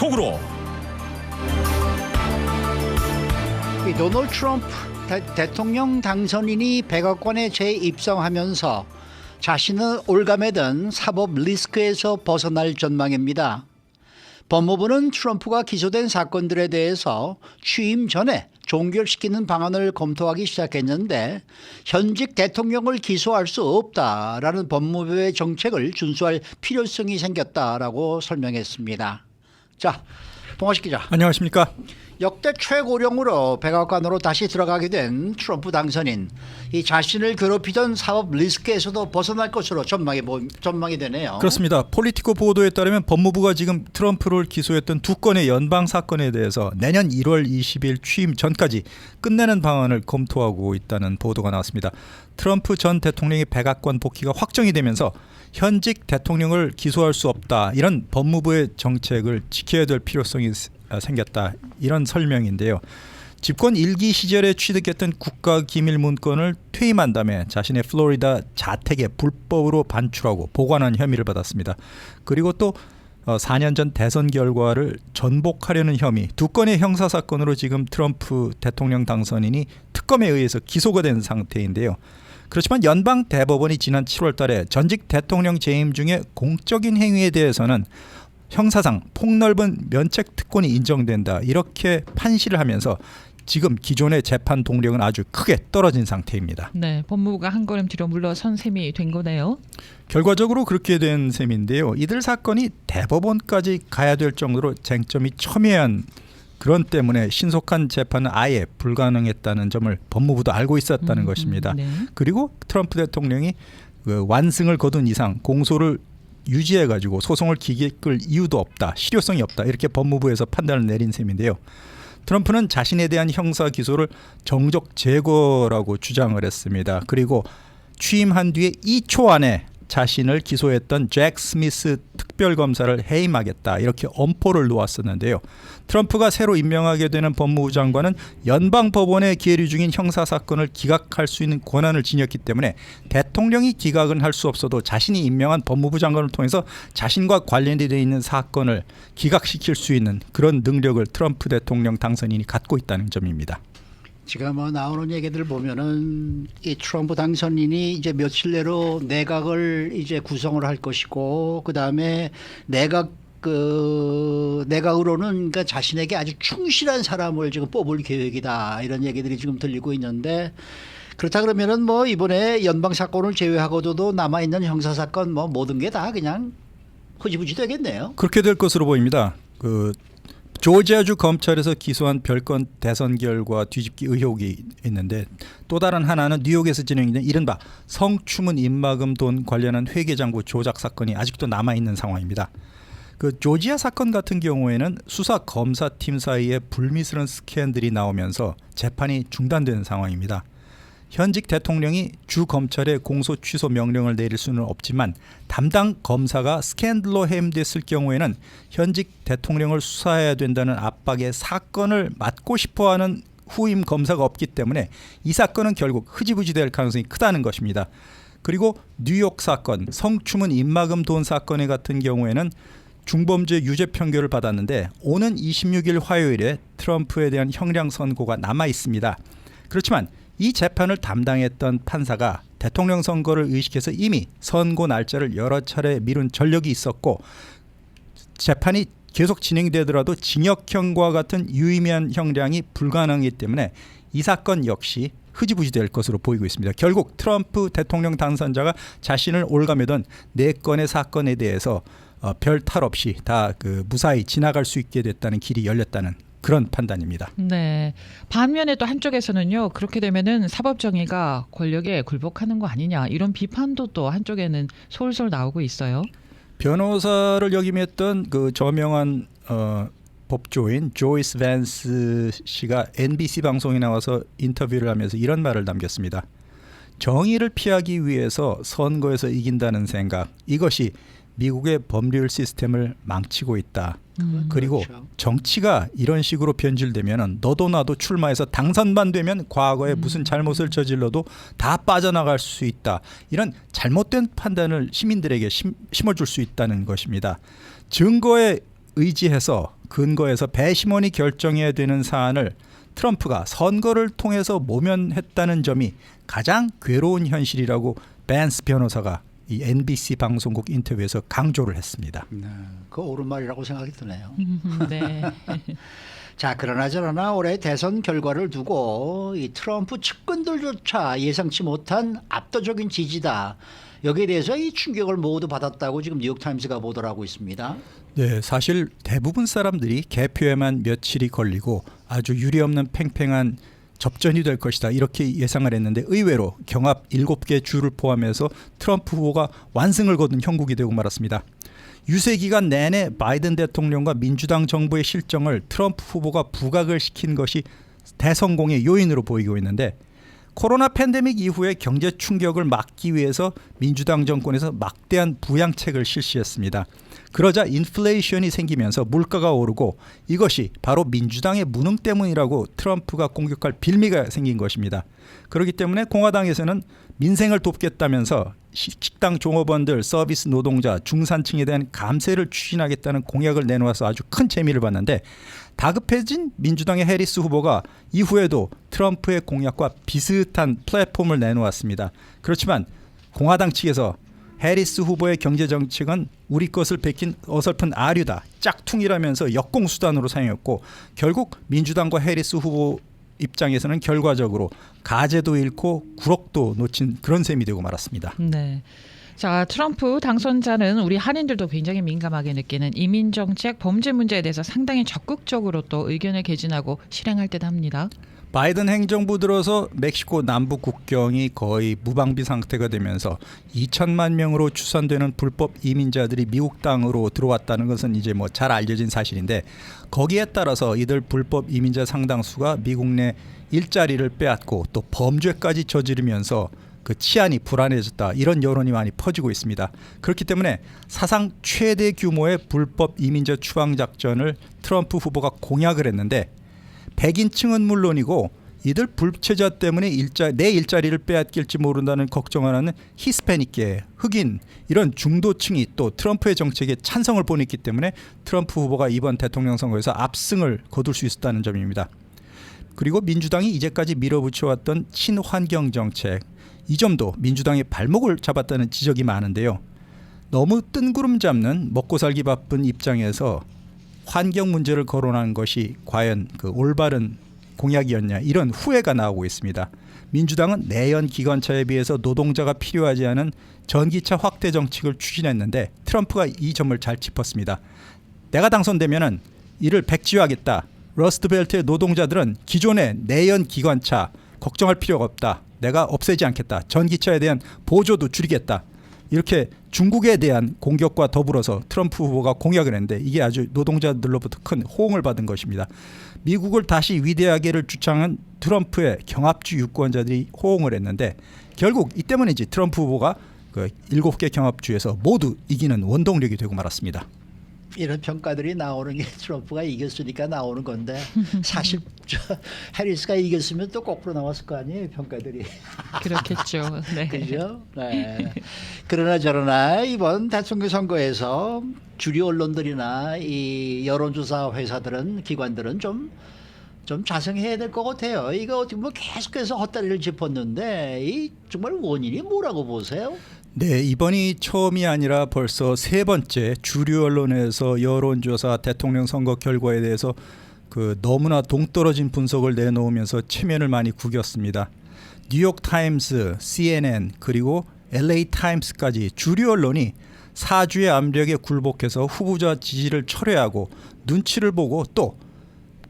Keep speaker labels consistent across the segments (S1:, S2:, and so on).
S1: 속으로
S2: 이 도널드 트럼프 대, 통령 당선인이 백악관에 재입성하면서 자신을 올가매던 사법 리스크에서 벗어날 전망입니다. 법무부는 트럼프가 기소된 사건들에 대해서 취임 전에 종결시키는 방안을 검토하기 시작했는데 현직 대통령을 기소할 수 없다라는 법무부의 정책을 준수할 필요성이 생겼다라고 설명했습니다. 자, 봉화식 기자.
S3: 안녕하십니까?
S2: 역대 최고령으로 백악관으로 다시 들어가게 된 트럼프 당선인 이 자신을 괴롭히던 사법 리스크에서도 벗어날 것으로 전망이 보, 전망이 되네요.
S3: 그렇습니다. 폴리티코 보도에 따르면 법무부가 지금 트럼프를 기소했던 두 건의 연방 사건에 대해서 내년 1월 20일 취임 전까지 끝내는 방안을 검토하고 있다는 보도가 나왔습니다. 트럼프 전 대통령의 백악관 복귀가 확정이 되면서 현직 대통령을 기소할 수 없다 이런 법무부의 정책을 지켜야 될 필요성이 생겼다 이런 설명인데요. 집권 일기 시절에 취득했던 국가 기밀 문건을 퇴임한 다음에 자신의 플로리다 자택에 불법으로 반출하고 보관한 혐의를 받았습니다. 그리고 또 어, 4년 전 대선 결과를 전복하려는 혐의 두 건의 형사 사건으로 지금 트럼프 대통령 당선인이 특검에 의해서 기소가 된 상태인데요. 그렇지만 연방 대법원이 지난 7월 달에 전직 대통령 재임 중에 공적인 행위에 대해서는 형사상 폭넓은 면책 특권이 인정된다 이렇게 판시를 하면서 지금 기존의 재판 동력은 아주 크게 떨어진 상태입니다.
S4: 네, 법무부가 한 걸음 뒤로 물러선 셈이 된 거네요.
S3: 결과적으로 그렇게 된 셈인데요. 이들 사건이 대법원까지 가야 될 정도로 쟁점이 첨예한 그런 때문에 신속한 재판은 아예 불가능했다는 점을 법무부도 알고 있었다는
S4: 음,
S3: 것입니다.
S4: 음, 네.
S3: 그리고 트럼프 대통령이 그 완승을 거둔 이상 공소를 유지해 가지고 소송을 기게 끌 이유도 없다. 실효성이 없다. 이렇게 법무부에서 판단을 내린 셈인데요. 트럼프는 자신에 대한 형사 기소를 정적 제거라고 주장을 했습니다. 그리고 취임한 뒤에 2초 안에 자신을 기소했던 잭 스미스 특별검사를 해임하겠다 이렇게 엄포를 놓았었는데요. 트럼프가 새로 임명하게 되는 법무부 장관은 연방 법원에 계류 중인 형사 사건을 기각할 수 있는 권한을 지녔기 때문에 대통령이 기각은 할 수 없어도 자신이 임명한 법무부 장관을 통해서 자신과 관련되어 있는 사건을 기각시킬 수 있는 그런 능력을 트럼프 대통령 당선인이 갖고 있다는 점입니다.
S2: 지금 뭐 나오는 얘기들 보면은 이 트럼프 당선인이 이제 며칠 내로 내각을 이제 구성을 할 것이고 그 다음에 내각 그 내각으로는 그러니까 자신에게 아주 충실한 사람을 지금 뽑을 계획이다 이런 얘기들이 지금 들리고 있는데 그렇다 그러면은 뭐 이번에 연방 사건을 제외하고도 남아 있는 형사 사건 뭐 모든 게 다 그냥 흐지부지 되겠네요.
S3: 그렇게 될 것으로 보입니다. 그 조지아주 검찰에서 기소한 별건 대선 결과 뒤집기 의혹이 있는데 또 다른 하나는 뉴욕에서 진행된 이른바 성추문 입막음 돈 관련한 회계장부 조작 사건이 아직도 남아 있는 상황입니다. 그 조지아 사건 같은 경우에는 수사 검사팀 사이에 불미스러운 스캔들이 나오면서 재판이 중단된 상황입니다. 현직 대통령이 주 검찰에 공소 취소 명령을 내릴 수는 없지만 담당 검사가 스캔들로 해임됐을 경우에는 현직 대통령을 수사해야 된다는 압박에 사건을 맡고 싶어하는 후임 검사가 없기 때문에 이 사건은 결국 흐지부지 될 가능성이 크다는 것입니다. 그리고 뉴욕 사건 성추문 입막음 돈 사건의 같은 경우에는 중범죄 유죄 판결을 받았는데 오는 26일 화요일에 트럼프에 대한 형량 선고가 남아 있습니다. 그렇지만 이 재판을 담당했던 판사가 대통령 선거를 의식해서 이미 선고 날짜를 여러 차례 미룬 전력이 있었고 재판이 계속 진행되더라도 징역형과 같은 유의미한 형량이 불가능하기 때문에 이 사건 역시 흐지부지 될 것으로 보이고 있습니다. 결국 트럼프 대통령 당선자가 자신을 올가매던 네 건의 사건에 대해서 어, 별탈 없이 다 그 무사히 지나갈 수 있게 됐다는 길이 열렸다는 그런 판단입니다.
S4: 네. 반면에 또 한쪽에서는요. 그렇게 되면은 사법 정의가 권력에 굴복하는 거 아니냐 이런 비판도 또 한쪽에는 솔솔 나오고 있어요.
S3: 변호사를 역임했던 그 저명한 어, 법조인 조이스 밴스 씨가 NBC 방송에 나와서 인터뷰를 하면서 이런 말을 남겼습니다. 정의를 피하기 위해서 선거에서 이긴다는 생각 이것이 미국의 법률 시스템을 망치고 있다.
S4: 음.
S3: 그리고
S2: 그렇죠.
S3: 정치가 이런 식으로 변질되면 너도 나도 출마해서 당선만 되면 과거에
S4: 음.
S3: 무슨 잘못을 저질러도 다 빠져나갈 수 있다. 이런 잘못된 판단을 시민들에게 심, 심어줄 수 있다는 것입니다. 증거에 의지해서 근거해서 배심원이 결정해야 되는 사안을 트럼프가 선거를 통해서 모면했다는 점이 가장 괴로운 현실이라고 벤스 변호사가 이 NBC 방송국 인터뷰에서 강조를 했습니다.
S2: 네, 그 옳은 말이라고 생각이 드네요.
S4: 네.
S2: 자, 그러나 저러나 올해 대선 결과를 두고 이 트럼프 측근들조차 예상치 못한 압도적인 지지다. 여기에 대해서 이 충격을 모두 받았다고 지금 뉴욕타임스가 보도를 하고 있습니다.
S3: 네, 사실 대부분 사람들이 개표에만 며칠이 걸리고 아주 유례없는 팽팽한 접전이 될 것이다 이렇게 예상을 했는데 의외로 경합 7개 주를 포함해서 트럼프 후보가 완승을 거둔 형국이 되고 말았습니다. 유세 기간 내내 바이든 대통령과 민주당 정부의 실정을 트럼프 후보가 부각을 시킨 것이 대성공의 요인으로 보이고 있는데 코로나 팬데믹 이후에 경제 충격을 막기 위해서 민주당 정권에서 막대한 부양책을 실시했습니다. 그러자 인플레이션이 생기면서 물가가 오르고 이것이 바로 민주당의 무능 때문이라고 트럼프가 공격할 빌미가 생긴 것입니다. 그렇기 때문에 공화당에서는 민생을 돕겠다면서 시- 식당 종업원들, 서비스 노동자, 중산층에 대한 감세를 추진하겠다는 공약을 내놓아서 아주 큰 재미를 봤는데 다급해진 민주당의 해리스 후보가 이후에도 트럼프의 공약과 비슷한 플랫폼을 내놓았습니다. 그렇지만 공화당 측에서 해리스 후보의 경제 정책은 우리 것을 베낀 어설픈 아류다, 짝퉁이라면서 역공 수단으로 사용했고 결국 민주당과 해리스 후보 입장에서는 결과적으로 가제도 잃고 구럭도 놓친 그런 셈이 되고 말았습니다.
S4: 네. 자, 트럼프 당선자는 우리 한인들도 굉장히 민감하게 느끼는 이민 정책, 범죄 문제에 대해서 상당히 적극적으로 또 의견을 개진하고 실행할 듯 합니다.
S3: 바이든 행정부 들어서 멕시코 남부 국경이 거의 무방비 상태가 되면서 2천만 명으로 추산되는 불법 이민자들이 미국 땅으로 들어왔다는 것은 이제 뭐 잘 알려진 사실인데 거기에 따라서 이들 불법 이민자 상당수가 미국 내 일자리를 빼앗고 또 범죄까지 저지르면서 그 치안이 불안해졌다 이런 여론이 많이 퍼지고 있습니다. 그렇기 때문에 사상 최대 규모의 불법 이민자 추방 작전을 트럼프 후보가 공약을 했는데 백인층은 물론이고 이들 불체자 때문에 일자 내 일자리를 빼앗길지 모른다는 걱정하는 히스패닉계 흑인 이런 중도층이 또 트럼프의 정책에 찬성을 보냈기 때문에 트럼프 후보가 이번 대통령 선거에서 압승을 거둘 수 있었다는 점입니다. 그리고 민주당이 이제까지 밀어붙여왔던 친환경 정책 이 점도 민주당의 발목을 잡았다는 지적이 많은데요. 너무 뜬구름 잡는 먹고 살기 바쁜 입장에서 환경 문제를 거론한 것이 과연 그 올바른 공약이었냐 이런 후회가 나오고 있습니다. 민주당은 내연 기관차에 비해서 노동자가 필요하지 않은 전기차 확대 정책을 추진했는데 트럼프가 이 점을 잘 짚었습니다. 내가 당선되면은 이를 백지화하겠다. 러스트벨트의 노동자들은 기존의 내연 기관차 걱정할 필요가 없다. 내가 없애지 않겠다. 전기차에 대한 보조도 줄이겠다. 이렇게 중국에 대한 공격과 더불어서 트럼프 후보가 공약을 했는데 이게 아주 노동자들로부터 큰 호응을 받은 것입니다. 미국을 다시 위대하게를 주창한 트럼프의 경합주 유권자들이 호응을 했는데 결국 이 때문인지 트럼프 후보가 그 일곱 개 경합주에서 모두 이기는 원동력이 되고 말았습니다.
S2: 이런 평가들이 나오는 게 트럼프가 이겼으니까 나오는 건데 사실 저 해리스가 이겼으면 또 거꾸로 나왔을 거 아니에요 평가들이
S4: 그렇겠죠. 네.
S2: 그죠? 네. 그러나 저러나 이번 대통령 선거에서 주류 언론들이나 이 여론조사 회사들은 기관들은 좀 좀 자성해야 될 것 같아요. 이거 어떻게 보면 계속해서 헛다리를 짚었는데 이 정말 원인이 뭐라고 보세요?
S3: 네, 이번이 처음이 아니라 벌써 세 번째 주류 언론에서 여론조사 대통령 선거 결과에 대해서 그 너무나 동떨어진 분석을 내놓으면서 체면을 많이 구겼습니다. 뉴욕 타임스, CNN 그리고 LA 타임스까지 주류 언론이 사주의 압력에 굴복해서 후보자 지지를 철회하고 눈치를 보고 또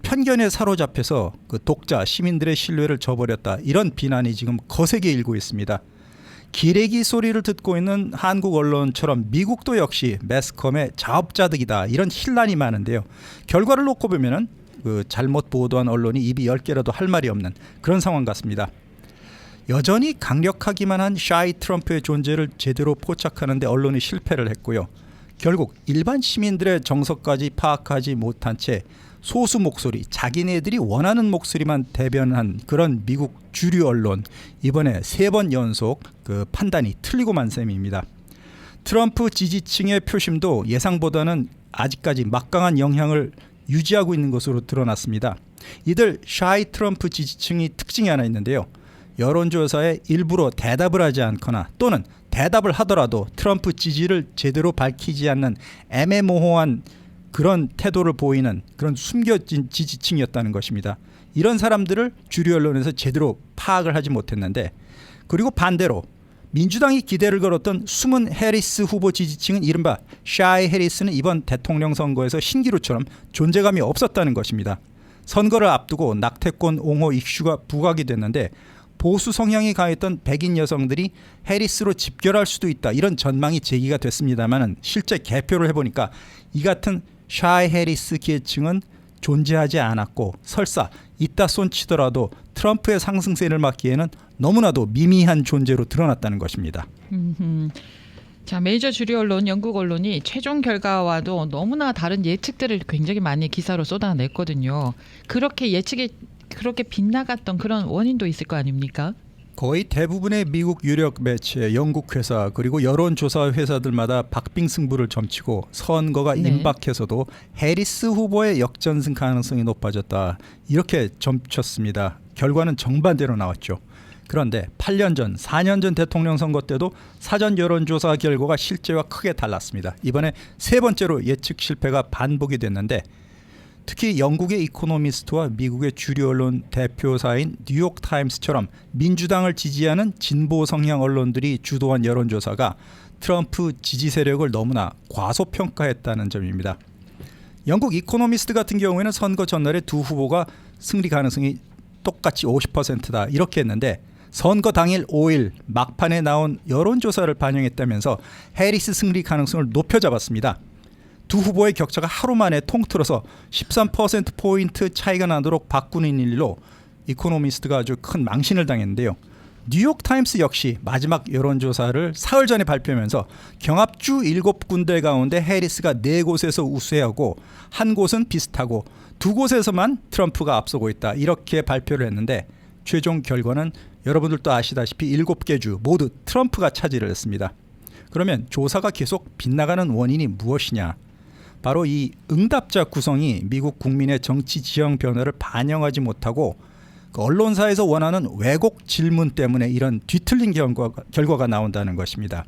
S3: 편견에 사로잡혀서 그 독자 시민들의 신뢰를 저버렸다 이런 비난이 지금 거세게 일고 있습니다. 기레기 소리를 듣고 있는 한국 언론처럼 미국도 역시 매스컴의 자업자득이다 이런 혼란이 많은데요. 결과를 놓고 보면은 그 잘못 보도한 언론이 입이 열 개라도 할 말이 없는 그런 상황 같습니다. 여전히 강력하기만 한 샤이 트럼프의 존재를 제대로 포착하는데 언론이 실패를 했고요. 결국 일반 시민들의 정서까지 파악하지 못한 채 소수 목소리, 자기네들이 원하는 목소리만 대변한 그런 미국 주류 언론 이번에 세 번 연속 그 판단이 틀리고만 셈입니다. 트럼프 지지층의 표심도 예상보다는 아직까지 막강한 영향을 유지하고 있는 것으로 드러났습니다. 이들 샤이 트럼프 지지층이 특징이 하나 있는데요. 여론조사에 일부러 대답을 하지 않거나 또는 대답을 하더라도 트럼프 지지를 제대로 밝히지 않는 애매모호한 그런 태도를 보이는 그런 숨겨진 지지층이었다는 것입니다. 이런 사람들을 주류 언론에서 제대로 파악을 하지 못했는데 그리고 반대로 민주당이 기대를 걸었던 숨은 해리스 후보 지지층은 이른바 샤이 해리스는 이번 대통령 선거에서 신기루처럼 존재감이 없었다는 것입니다. 선거를 앞두고 낙태권 옹호 이슈가 부각이 됐는데 보수 성향이 강했던 백인 여성들이 해리스로 집결할 수도 있다 이런 전망이 제기가 됐습니다만은 실제 개표를 해보니까 이 같은 샤이 해리스 계층은 존재하지 않았고 설사 이따 손치더라도 트럼프의 상승세를 막기에는 너무나도 미미한 존재로 드러났다는 것입니다.
S4: 자 메이저 주류 언론 영국 언론이 최종 결과와도 너무나 다른 예측들을 굉장히 많이 기사로 쏟아냈거든요. 그렇게 예측이 그렇게 빗나갔던 그런 원인도 있을 거 아닙니까?
S3: 거의 대부분의 미국 유력 매체, 영국 회사 그리고 여론조사 회사들마다 박빙 승부를 점치고 선거가
S4: 네.
S3: 임박해서도 해리스 후보의 역전승 가능성이 높아졌다 이렇게 점쳤습니다. 결과는 정반대로 나왔죠. 그런데 8년 전, 4년 전 대통령 선거 때도 사전 여론조사 결과가 실제와 크게 달랐습니다. 이번에 세 번째로 예측 실패가 반복이 됐는데 특히 영국의 이코노미스트와 미국의 주류 언론 대표사인 뉴욕 타임스처럼 민주당을 지지하는 진보 성향 언론들이 주도한 여론조사가 트럼프 지지 세력을 너무나 과소평가했다는 점입니다. 영국 이코노미스트 같은 경우에는 선거 전날에 두 후보가 승리 가능성이 똑같이 50%다 이렇게 했는데 선거 당일 5일 막판에 나온 여론조사를 반영했다면서 해리스 승리 가능성을 높여 잡았습니다. 두 후보의 격차가 하루 만에 통틀어서 13% 포인트 차이가 나도록 바꾸는 일로 이코노미스트가 아주 큰 망신을 당했는데요. 뉴욕 타임스 역시 마지막 여론 조사를 사흘 전에 발표하면서 경합주 7군데 가운데 해리스가 4곳에서 우세하고 한 곳은 비슷하고 두 곳에서만 트럼프가 앞서고 있다. 이렇게 발표를 했는데 최종 결과는 여러분들도 아시다시피 7개 주 모두 트럼프가 차지를 했습니다. 그러면 조사가 계속 빗나가는 원인이 무엇이냐? 바로 이 응답자 구성이 미국 국민의 정치 지형 변화를 반영하지 못하고 그 언론사에서 원하는 왜곡 질문 때문에 이런 뒤틀린 결과가, 결과가 나온다는 것입니다.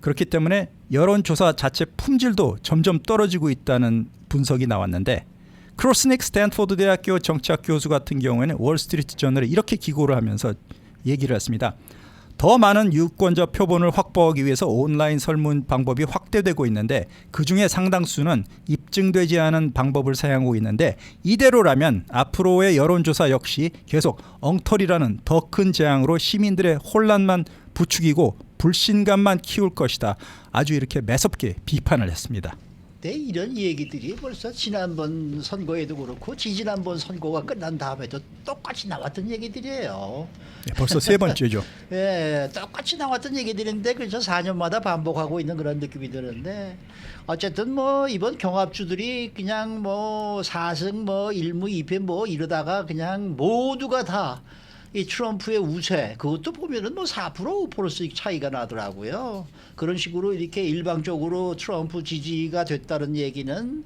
S3: 그렇기 때문에 여론조사 자체 품질도 점점 떨어지고 있다는 분석이 나왔는데 크로스닉 스탠포드 대학교 정치학 교수 같은 경우에는 월스트리트 저널에 이렇게 기고를 하면서 얘기를 했습니다. 더 많은 유권자 표본을 확보하기 위해서 온라인 설문 방법이 확대되고 있는데 그 중에 상당수는 입증되지 않은 방법을 사용하고 있는데 이대로라면 앞으로의 여론조사 역시 계속 엉터리라는 더 큰 재앙으로 시민들의 혼란만 부추기고 불신감만 키울 것이다. 아주 이렇게 매섭게 비판을 했습니다.
S2: 네, 이런 얘기들이 벌써 지난번 선거에도 그렇고 지지난번 선거가 끝난 다음에도 똑같이 나왔던 얘기들이에요.
S3: 네, 벌써 세 번째죠.
S2: 예, 똑같이 나왔던 얘기들인데 그저 4년마다 반복하고 있는 그런 느낌이 드는데 어쨌든 뭐 이번 경합주들이 그냥 뭐 4승 뭐 1무 2패 뭐 이러다가 그냥 모두가 다 이 트럼프의 우세 그것도 보면은 뭐 4% 5%씩 차이가 나더라고요. 그런 식으로 이렇게 일방적으로 트럼프 지지가 됐다는 얘기는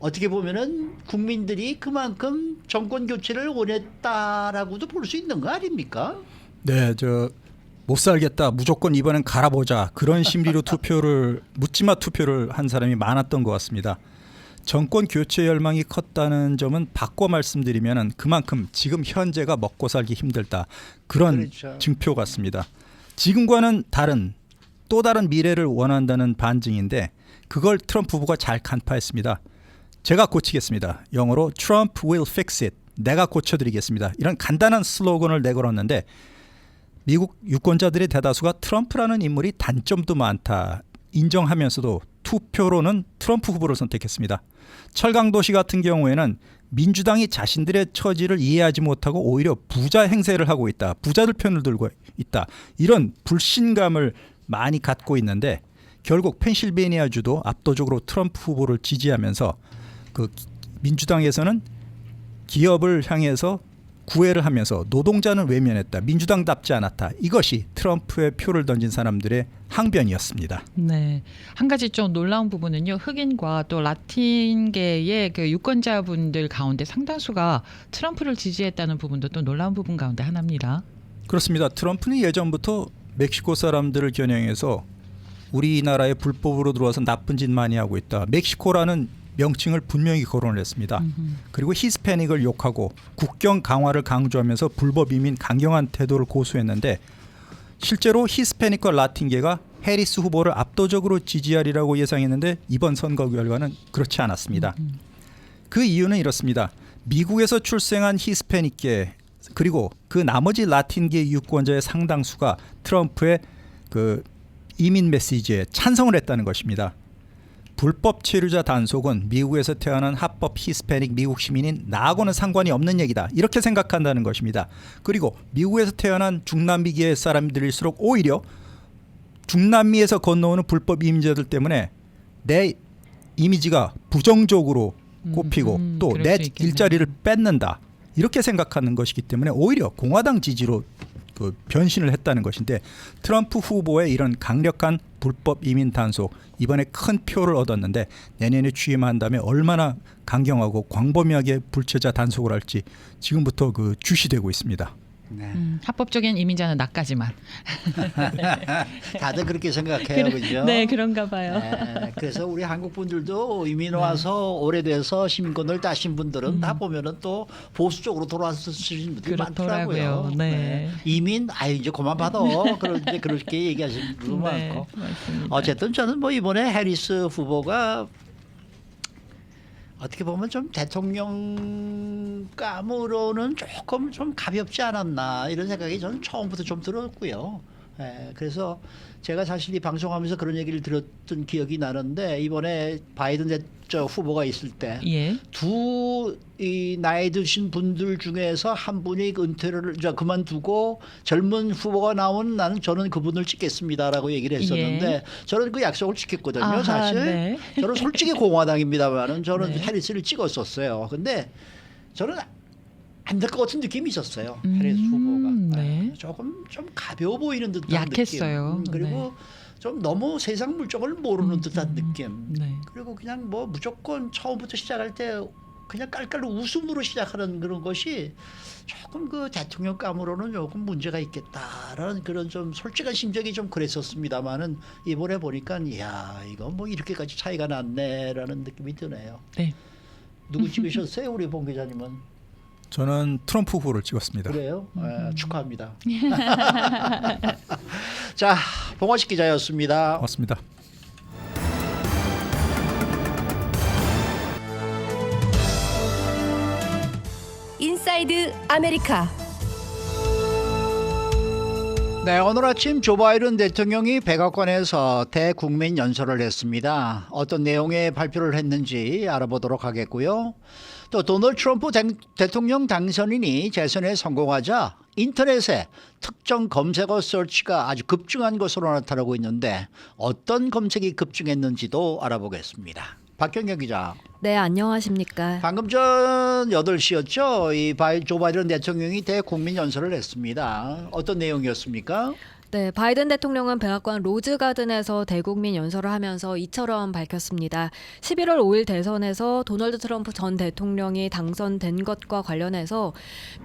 S2: 어떻게 보면은 국민들이 그만큼 정권 교체를 원했다라고도 볼 수 있는 거 아닙니까?
S3: 네, 저 못 살겠다. 무조건 이번엔 갈아보자. 그런 심리로 투표를 묻지마 투표를 한 사람이 많았던 것 같습니다. 정권 교체 열망이 컸다는 점은 바꿔 말씀드리면은 그만큼 지금 현재가 먹고 살기 힘들다. 그런
S2: 그렇죠.
S3: 증표 같습니다. 지금과는 다른 또 다른 미래를 원한다는 반증인데 그걸 트럼프 후보가 잘 간파했습니다. 제가 고치겠습니다. 영어로 Trump will fix it. 내가 고쳐드리겠습니다. 이런 간단한 슬로건을 내걸었는데 미국 유권자들의 대다수가 트럼프라는 인물이 단점도 많다 인정하면서도 투표로는 트럼프 후보를 선택했습니다. 철강도시 같은 경우에는 민주당이 자신들의 처지를 이해하지 못하고 오히려 부자 행세를 하고 있다. 부자들 편을 들고 있다. 이런 불신감을 많이 갖고 있는데 결국 펜실베니아 주도 압도적으로 트럼프 후보를 지지하면서 그 민주당에서는 기업을 향해서 구애를 하면서 노동자는 외면했다. 민주당답지 않았다. 이것이 트럼프의 표를 던진 사람들의 항변이었습니다.
S4: 네. 한 가지 좀 놀라운 부분은요. 흑인과 또 라틴계의 그 유권자분들 가운데 상당수가 트럼프를 지지했다는 부분도 또 놀라운 부분 가운데 하나입니다.
S3: 그렇습니다. 트럼프는 예전부터 멕시코 사람들을 겨냥해서 우리나라에 불법으로 들어와서 나쁜 짓 많이 하고 있다. 멕시코라는 명칭을 분명히 거론을 했습니다. 그리고 히스패닉을 욕하고 국경 강화를 강조하면서 불법 이민 강경한 태도를 고수했는데 실제로 히스패닉과 라틴계가 해리스 후보를 압도적으로 지지하리라고 예상했는데 이번 선거 결과는 그렇지 않았습니다. 그 이유는 이렇습니다. 미국에서 출생한 히스패닉계 그리고 그 나머지 라틴계 유권자의 상당수가 트럼프의 그 이민 메시지에 찬성을 했다는 것입니다. 불법 체류자 단속은 미국에서 태어난 합법 히스패닉 미국 시민인 나하고는 상관이 없는 얘기다. 이렇게 생각한다는 것입니다. 그리고 미국에서 태어난 중남미계 사람들일수록 오히려 중남미에서 건너오는 불법 이민자들 때문에 내 이미지가 부정적으로 꼽히고
S4: 음,
S3: 또
S4: 그럴 내수 있겠네요.
S3: 일자리를 뺏는다. 이렇게 생각하는 것이기 때문에 오히려 공화당 지지로 그 변신을 했다는 것인데 트럼프 후보의 이런 강력한 불법 이민 단속 이번에 큰 표를 얻었는데 내년에 취임한 다음에 얼마나 강경하고 광범위하게 불체자 단속을 할지 지금부터 그 주시되고 있습니다.
S2: 네.
S4: 음, 합법적인 이민자는 나까지만.
S2: 다들 그렇게 생각해요, 그죠?
S4: 네, 그런가 봐요.
S2: 네, 그래서 우리 한국 분들도 이민 와서 오래돼서 시민권을 따신 분들은 다 보면은 또 보수 쪽으로 돌아서시는 분들이
S4: 그렇더라고요.
S2: 많더라고요.
S4: 네.
S2: 이민 아 이제 그만 받아. 그런 이제 그렇게 얘기하시는 분도
S4: 네,
S2: 많고.
S4: 맞습니다.
S2: 어쨌든 저는 뭐 이번에 해리스 후보가 어떻게 보면 좀 대통령감으로는 조금 좀 가볍지 않았나 이런 생각이 저는 처음부터 좀 들었고요. 예, 그래서 제가 사실 이 방송하면서 그런 얘기를 들었던 기억이 나는데 이번에 바이든 대, 저 후보가 있을 때
S4: 예.
S2: 두이 나이 드신 분들 중에서 한 분이 그 은퇴를 저 그만두고 젊은 후보가 나오면 나는 저는 그분을 찍겠습니다라고 얘기를 했었는데
S4: 예.
S2: 저는 그 약속을 지켰거든요.
S4: 아하,
S2: 사실
S4: 네.
S2: 저는 솔직히 공화당입니다만은 저는
S4: 네.
S2: 해리스를 찍었었어요. 근데 저는 안될것 같은 느낌이 있었어요.
S4: 음,
S2: 해리스 후보가
S4: 네.
S2: 아, 조금 좀 가벼워 보이는 듯한
S4: 약했어요.
S2: 느낌. 음, 그리고 좀 너무 세상 물정을 모르는 듯한 느낌.
S4: 네.
S2: 그리고 그냥 뭐 무조건 처음부터 시작할 때 그냥 깔깔 웃음으로 시작하는 그런 것이 조금 그 대통령감으로는 조금 문제가 있겠다라는 그런 좀 솔직한 심정이 좀 그랬었습니다만은 이번에 보니까 이야 이거 뭐 이렇게까지 차이가 났네라는 느낌이 드네요.
S4: 네.
S2: 누구 찍으셨어요, 우리 봉 기자님은?
S3: 저는 트럼프 후보를 찍었습니다.
S2: 그래요? 예, 축하합니다. 자, 봉화식 기자였습니다.
S3: 고맙습니다.
S1: 인사이드 아메리카
S2: 네, 오늘 아침 조 바이든 대통령이 백악관에서 대국민 연설을 했습니다. 어떤 내용의 발표를 했는지 알아보도록 하겠고요. 또 도널드 트럼프 당- 대통령 당선인이 재선에 성공하자 인터넷에 특정 검색어 서치가 아주 급증한 것으로 나타나고 있는데 어떤 검색이 급증했는지도 알아보겠습니다. 박경경 기자.
S5: 네, 안녕하십니까.
S2: 방금 전 8시였죠. 이 바이, 조 바이든 대통령이 대국민 연설을 했습니다. 어떤 내용이었습니까?
S5: 네, 바이든 대통령은 백악관 로즈 가든에서 대국민 연설을 하면서 이처럼 밝혔습니다. 11월 5일 대선에서 도널드 트럼프 전 대통령이 당선된 것과 관련해서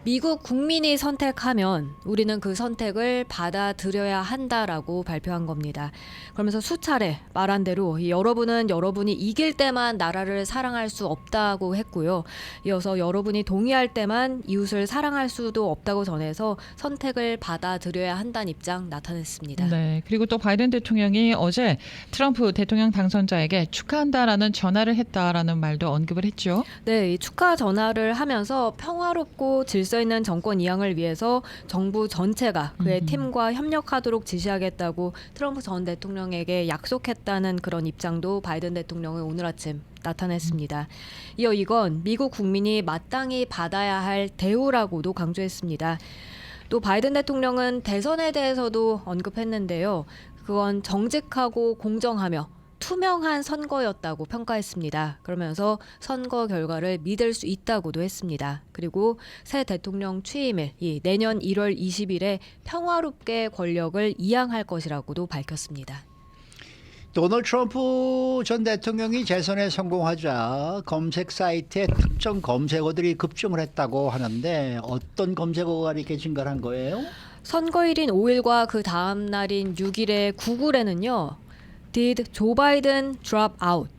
S5: 미국 국민이 선택하면 우리는 그 선택을 받아들여야 한다라고 발표한 겁니다. 그러면서 수차례 말한 대로 이 여러분은 여러분이 이길 때만 나라를 사랑할 수 없다고 했고요. 이어서 여러분이 동의할 때만 이웃을 사랑할 수도 없다고 전해서 선택을 받아들여야 한다는 입장 나타냈습니다.
S4: 네. 그리고 또 바이든 대통령이 어제 트럼프 대통령 당선자에게 축하한다라는 전화를 했다라는 말도 언급을 했죠.
S5: 네, 이 축하 전화를 하면서 평화롭고 질서 있는 정권 이양을 위해서 정부 전체가 그의
S4: 음.
S5: 팀과 협력하도록 지시하겠다고 트럼프 전 대통령에게 약속했다는 그런 입장도 바이든 대통령은 오늘 아침 나타냈습니다. 이어 이건 미국 국민이 마땅히 받아야 할 대우라고도 강조했습니다. 또 바이든 대통령은 대선에 대해서도 언급했는데요. 그건 정직하고 공정하며 투명한 선거였다고 평가했습니다. 그러면서 선거 결과를 믿을 수 있다고도 했습니다. 그리고 새 대통령 취임일 이 내년 1월 20일에 평화롭게 권력을 이양할 것이라고도 밝혔습니다.
S2: 도널드 트럼프 전 대통령이 재선에 성공하자 검색 사이트에 특정 검색어들이 급증을 했다고 하는데 어떤 검색어가 이렇게 증가를 한 거예요?
S5: 선거일인 5일과 그 다음 날인 6일에 구글에는요. Did Joe Biden drop out?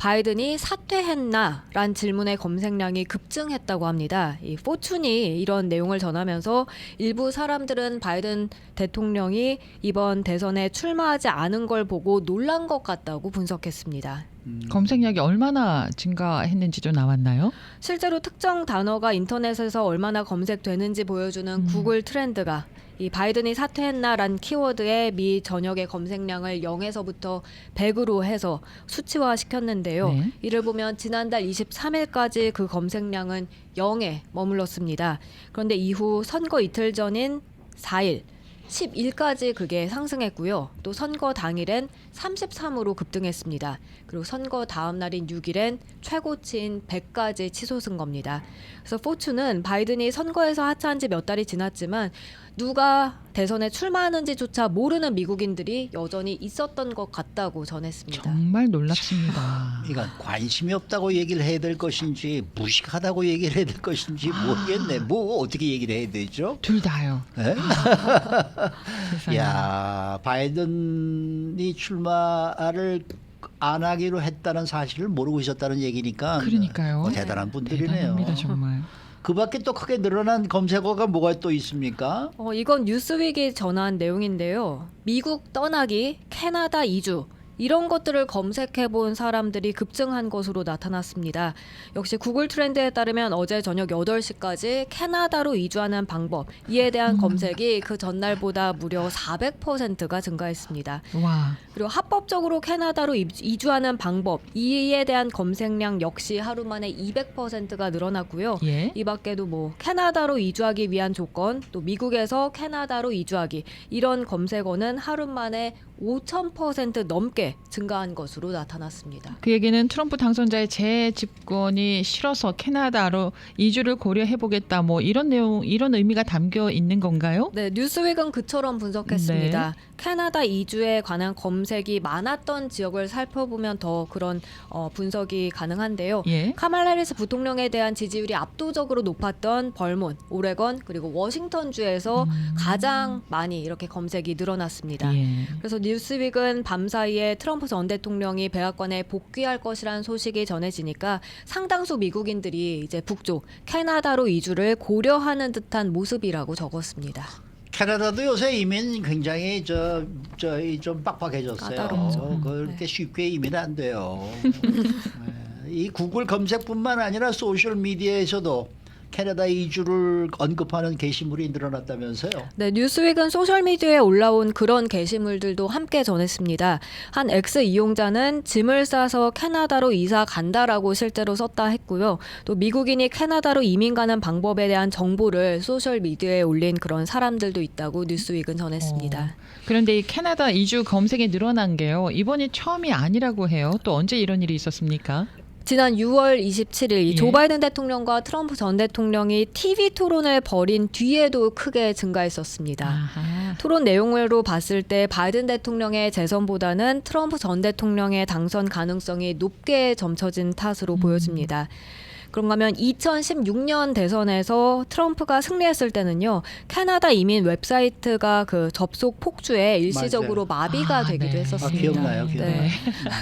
S5: 바이든이 사퇴했나? 란 질문의 검색량이 급증했다고 합니다. 이 포춘이 이런 내용을 전하면서 일부 사람들은 바이든 대통령이 이번 대선에 출마하지 않은 걸 보고 놀란 것 같다고 분석했습니다.
S4: 검색량이 얼마나 증가했는지도 나왔나요?
S5: 실제로 특정 단어가 인터넷에서 얼마나 검색되는지 보여주는
S4: 음.
S5: 구글 트렌드가 이 바이든이 사퇴했나란 키워드의 미 전역의 검색량을 0에서부터 100으로 해서 수치화 시켰는데요.
S4: 네.
S5: 이를 보면 지난달 23일까지 그 검색량은 0에 머물렀습니다. 그런데 이후 선거 이틀 전인 4일 10일까지 그게 상승했고요. 또 선거 당일엔 33으로 급등했습니다. 그리고 선거 다음 날인 6일엔 최고치인 100까지 치솟은 겁니다. 그래서 포춘은 바이든이 선거에서 하차한 지 몇 달이 지났지만 누가 대선에 출마하는지조차 모르는 미국인들이 여전히 있었던 것 같다고 전했습니다.
S4: 정말 놀랍습니다.
S2: 이건 관심이 없다고 얘기를 해야 될 것인지 무식하다고 얘기를 해야 될 것인지 모르겠네. 뭐 어떻게 얘기를 해야 되죠?
S4: 둘 다요.
S2: 에?
S4: 세상에.
S2: 야 바이든이 출마를 안 하기로 했다는 사실을 모르고 있었다는 얘기니까
S4: 그러니까요.
S2: 어, 대단한 분들이네요.
S4: 대단합니다 정말.
S2: 그밖에 또 크게 늘어난 검색어가 뭐가 또 있습니까?
S5: 어, 이건 뉴스윅이 전한 내용인데요. 미국 떠나기, 캐나다 이주 이런 것들을 검색해 본 사람들이 급증한 것으로 나타났습니다. 역시 구글 트렌드에 따르면 어제 저녁 8시까지 캐나다로 이주하는 방법 이에 대한 검색이 그 전날보다 무려 400%가 증가했습니다.
S4: 와.
S5: 그리고 합법적으로 캐나다로 이- 이주하는 방법 이에 대한 검색량 역시 하루 만에 200%가 늘어났고요.
S4: 예.
S5: 이 밖에도 뭐 캐나다로 이주하기 위한 조건, 또 미국에서 캐나다로 이주하기 이런 검색어는 하루 만에 5,000% 넘게 증가한 것으로 나타났습니다.
S4: 그 얘기는 트럼프 당선자의 재집권이 싫어서 캐나다로 이주를 고려해 보겠다. 뭐 이런 내용, 이런 의미가 담겨 있는 건가요?
S5: 네, 뉴스윅은 그처럼 분석했습니다. 캐나다 이주에 관한 검색이 많았던 지역을 살펴보면 더 그런 어, 분석이 가능한데요.
S4: 예.
S5: 카말라 해리스 부통령에 대한 지지율이 압도적으로 높았던 벌몬, 오레건 그리고 워싱턴 주에서 가장 많이 이렇게 검색이 늘어났습니다.
S4: 예.
S5: 그래서 뉴스윅은 밤 사이에 트럼프 전 대통령이 백악관에 복귀할 것이라는 소식이 전해지니까 상당수 미국인들이 이제 북쪽 캐나다로 이주를 고려하는 듯한 모습이라고 적었습니다.
S2: 캐나다도 요새 이민 굉장히 저저좀 빡빡해졌어요.
S5: 까다롭죠.
S2: 그렇게 쉽게 이민 안 돼요. 네. 이 구글 검색뿐만 아니라 소셜 미디어에서도 캐나다 이주를 언급하는 게시물이 늘어났다면서요.
S5: 네, 뉴스윅은 소셜미디어에 올라온 그런 게시물들도 함께 전했습니다. 한 X 이용자는 짐을 싸서 캐나다로 이사 간다라고 실제로 썼다 했고요. 또 미국인이 캐나다로 이민 가는 방법에 대한 정보를 소셜미디어에 올린 그런 사람들도 있다고 뉴스윅은 전했습니다.
S4: 그런데 이 캐나다 이주 검색이 늘어난 게요. 이번이 처음이 아니라고 해요. 또 언제 이런 일이 있었습니까?
S5: 지난 6월 27일 이
S4: 예.
S5: 조 바이든 대통령과 트럼프 전 대통령이 TV 토론을 벌인 뒤에도 크게 증가했었습니다.
S4: 아하.
S5: 토론 내용으로 봤을 때 바이든 대통령의 재선보다는 트럼프 전 대통령의 당선 가능성이 높게 점쳐진 탓으로 보여집니다. 그런가 하면 2016년 대선에서 트럼프가 승리했을 때는요, 캐나다 이민 웹사이트가 그 접속 폭주에 일시적으로 마비가
S4: 아,
S5: 되기도
S4: 네.
S2: 아,
S5: 했었습니다.
S2: 기억나요, 기억나요.
S5: 네.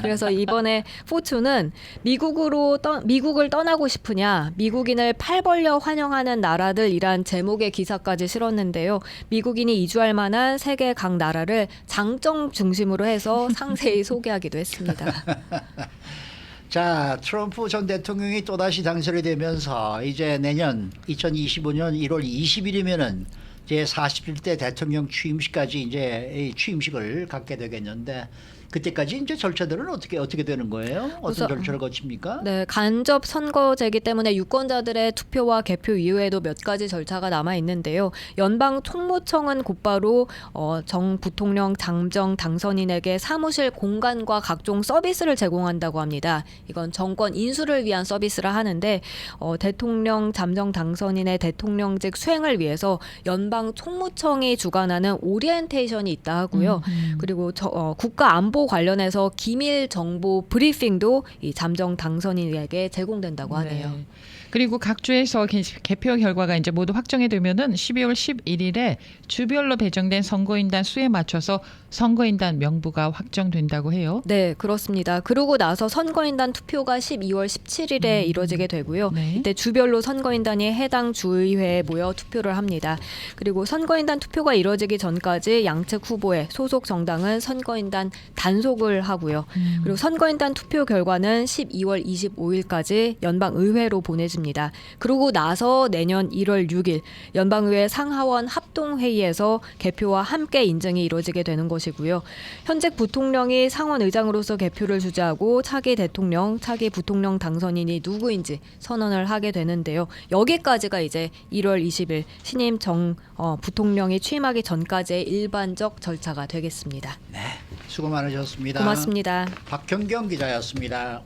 S5: 그래서 이번에 포춘은 미국으로 떠, 미국을 떠나고 싶으냐, 미국인을 팔 벌려 환영하는 나라들이란 제목의 기사까지 실었는데요. 미국인이 이주할 만한 세계 각 나라를 장점 중심으로 해서 상세히 소개하기도 했습니다.
S2: 자, 트럼프 전 대통령이 또다시 당선이 되면서 이제 내년 2025년 1월 20일이면은 제 41대 대통령 취임식까지 이제 이 취임식을 갖게 되겠는데 그때까지 이제 절차들은 어떻게 어떻게 되는 거예요? 어떤
S5: 우선-
S2: 절차를 거칩니까?
S5: 네, 간접 선거제기 때문에 유권자들의 투표와 개표 이후에도 몇 가지 절차가 남아 있는데요. 연방 총무청은 곧바로 어, 정 부통령 잠정 당선인에게 사무실 공간과 각종 서비스를 제공한다고 합니다. 이건 정권 인수를 위한 서비스라 하는데 어, 대통령 잠정 당선인의 대통령직 수행을 위해서 연방 총무청이 주관하는 오리엔테이션이 있다 하고요.
S4: 음.
S5: 그리고 저, 어, 국가 안보 관련해서 기밀 정보 브리핑도 이 잠정 당선인에게 제공된다고 하네요.
S4: 네. 그리고 각 주에서 개- 개표 결과가 이제 모두 확정이 되면은 12월 11일에 주별로 배정된 선거인단 수에 맞춰서 선거인단 명부가 확정된다고 해요.
S5: 네, 그렇습니다. 그러고 나서 선거인단 투표가 12월 17일에 이뤄지게 되고요.
S4: 네.
S5: 이때 주별로 선거인단이 해당 주의회에 모여 투표를 합니다. 그리고 선거인단 투표가 이뤄지기 전까지 양측 후보의 소속 정당은 선거인단 단속을 하고요.
S4: 음.
S5: 그리고 선거인단 투표 결과는 12월 25일까지 연방 의회로 보내집니다. 그러고 나서 내년 1월 6일 연방의회 상하원 합동회의에서 개표와 함께 인증이 이루어지게 되는 것이고요. 현직 부통령이 상원 의장으로서 개표를 주재하고 차기 대통령, 차기 부통령 당선인이 누구인지 선언을 하게 되는데요. 여기까지가 이제 1월 20일 신임 정 어, 부통령이 취임하기 전까지의 일반적 절차가 되겠습니다.
S2: 수고 많으셨습니다.
S5: 고맙습니다.
S2: 박현경 기자였습니다.